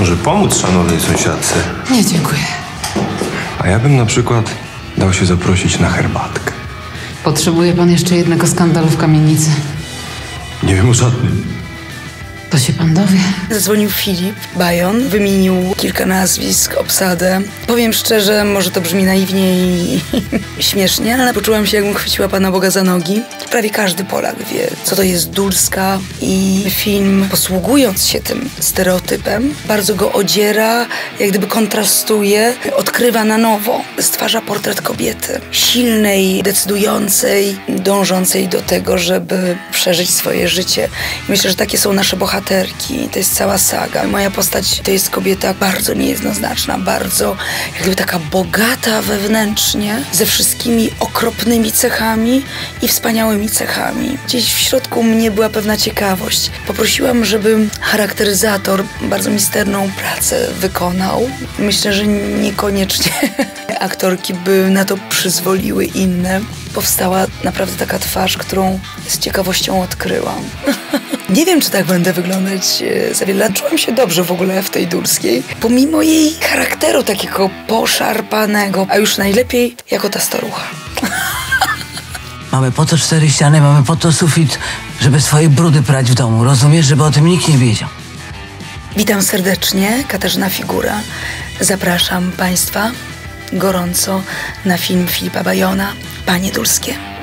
Może pomóc szanownej sąsiadce? Nie, dziękuję. A ja bym na przykład dał się zaprosić na herbatkę. Potrzebuje pan jeszcze jednego skandalu w kamienicy. Nie wiem o żadnym. To się pan dowie. Zadzwonił Filip Bajon, wymienił kilka nazwisk, obsadę. Powiem szczerze, może to brzmi naiwnie i śmiesznie, ale poczułam się, jakbym chwyciła Pana Boga za nogi. Prawie każdy Polak wie, co to jest Dulska i film, posługując się tym stereotypem, bardzo go odziera, jak gdyby kontrastuje, odkrywa na nowo. Stwarza portret kobiety. Silnej, decydującej, dążącej do tego, żeby przeżyć swoje życie. I myślę, że takie są nasze bohaterki. To jest cała saga. Moja postać to jest kobieta bardzo niejednoznaczna, bardzo jakby taka bogata wewnętrznie, ze wszystkimi okropnymi cechami i wspaniałymi cechami. Gdzieś w środku mnie była pewna ciekawość. Poprosiłam, żeby charakteryzator bardzo misterną pracę wykonał. Myślę, że niekoniecznie aktorki by na to przyzwoliły inne. Powstała naprawdę taka twarz, którą z ciekawością odkryłam. Nie wiem, czy tak będę wyglądać e, za wiele lat. Czułam się dobrze w ogóle w tej Dulskiej. Pomimo jej charakteru takiego poszarpanego, a już najlepiej jako ta starucha. Mamy po to cztery ściany, mamy po to sufit, żeby swoje brudy prać w domu. Rozumiesz, żeby o tym nikt nie wiedział. Witam serdecznie, Katarzyna Figura. Zapraszam Państwa gorąco na film Filipa Bajona, Panie Dulskie.